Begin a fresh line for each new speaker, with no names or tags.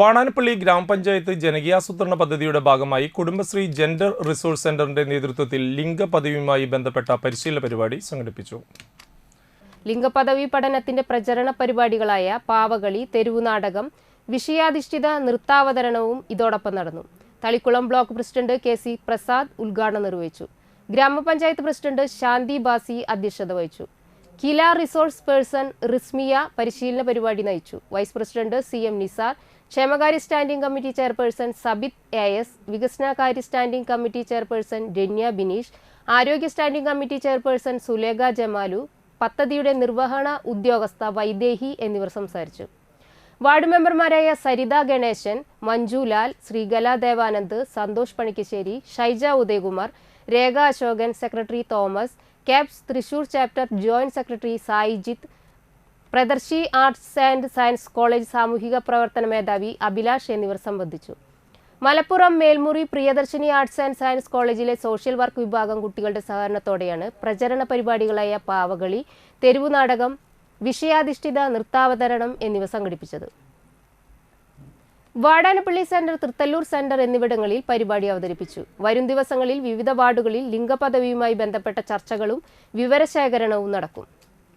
വാണാനപ്പള്ളി ഗ്രാമപഞ്ചായത്ത് ജനകീയാസൂത്രണ പദ്ധതിയുടെ ഭാഗമായി കുടുംബശ്രീ ജെൻഡർ റിസോഴ്സ് സെന്ററിന്റെ നേതൃത്വത്തിൽ ലിംഗപദവിയുമായി ബന്ധപ്പെട്ട പരിശീലന പരിപാടി സംഘടിപ്പിച്ചു.
ലിംഗപദവി പഠനത്തിന്റെ പ്രചരണ പരിപാടികളായ പാവകളി തെരുവുനാടകം വിഷയാധിഷ്ഠിത നൃത്താവതരണവും ഇതോടൊപ്പം നടന്നു. Thalikulam block president K C Prasad ഉദ്ഘാടനം നിർവഹിച്ചു. ഗ്രാമപഞ്ചായത്ത് പ്രസിഡന്റ് ശാന്തി ബാസി അധ്യക്ഷത വഹിച്ചു. കില റിസോഴ്സ് പേഴ്സൺ റിസ്മിയ പരിശീലന പരിപാടി നയിച്ചു. Vice president C M Nisar ക്ഷേമകാര്യ standing committee chairperson Sabith A S വികസനകാര്യ standing committee chairperson Ranya Bineesh ആരോഗ്യ standing committee chairperson Sulekha Jamalu പദ്ധതിയുടെ നിർവഹണ ഉദ്യോഗസ്ഥ വൈദേഹി എന്നിവർ സംസാരിച്ചു. വാർഡ് മെമ്പർമാരായ Saritha Ganesan Manjulal Sreekala Devanand Santhosh Panikkassery Shaija Udayakumar Rekha Ashokan secretary Thomas KAPS Thrissur chapter joint secretary Saijith പ്രദർശി arts and science college സാമൂഹിക പ്രവർത്തന മേധാവി അഭിലാഷ് എന്നിവർ സംബന്ധിച്ചു. Malappuram Melmuri Priyadarshini arts and science കോളേജിലെ സോഷ്യൽ വർക്ക് വിഭാഗം കുട്ടികളുടെ സഹകരണത്തോടെയാണ് പ്രചരണ പരിപാടികളായ പാവകളി തെരുവുനാടകം വിഷയാധിഷ്ഠിത നൃത്താവതരണം എന്നിവ സംഘടിപ്പിച്ചത്. വാടാനപ്പള്ളി സെന്റർ തൃത്തല്ലൂർ സെന്റർ എന്നിവിടങ്ങളിൽ പരിപാടി അവതരിപ്പിച്ചു. വരും ദിവസങ്ങളിൽ വിവിധ വാർഡുകളിൽ ലിംഗപദവിയുമായി ബന്ധപ്പെട്ട ചർച്ചകളും വിവരശേഖരണവും നടക്കും.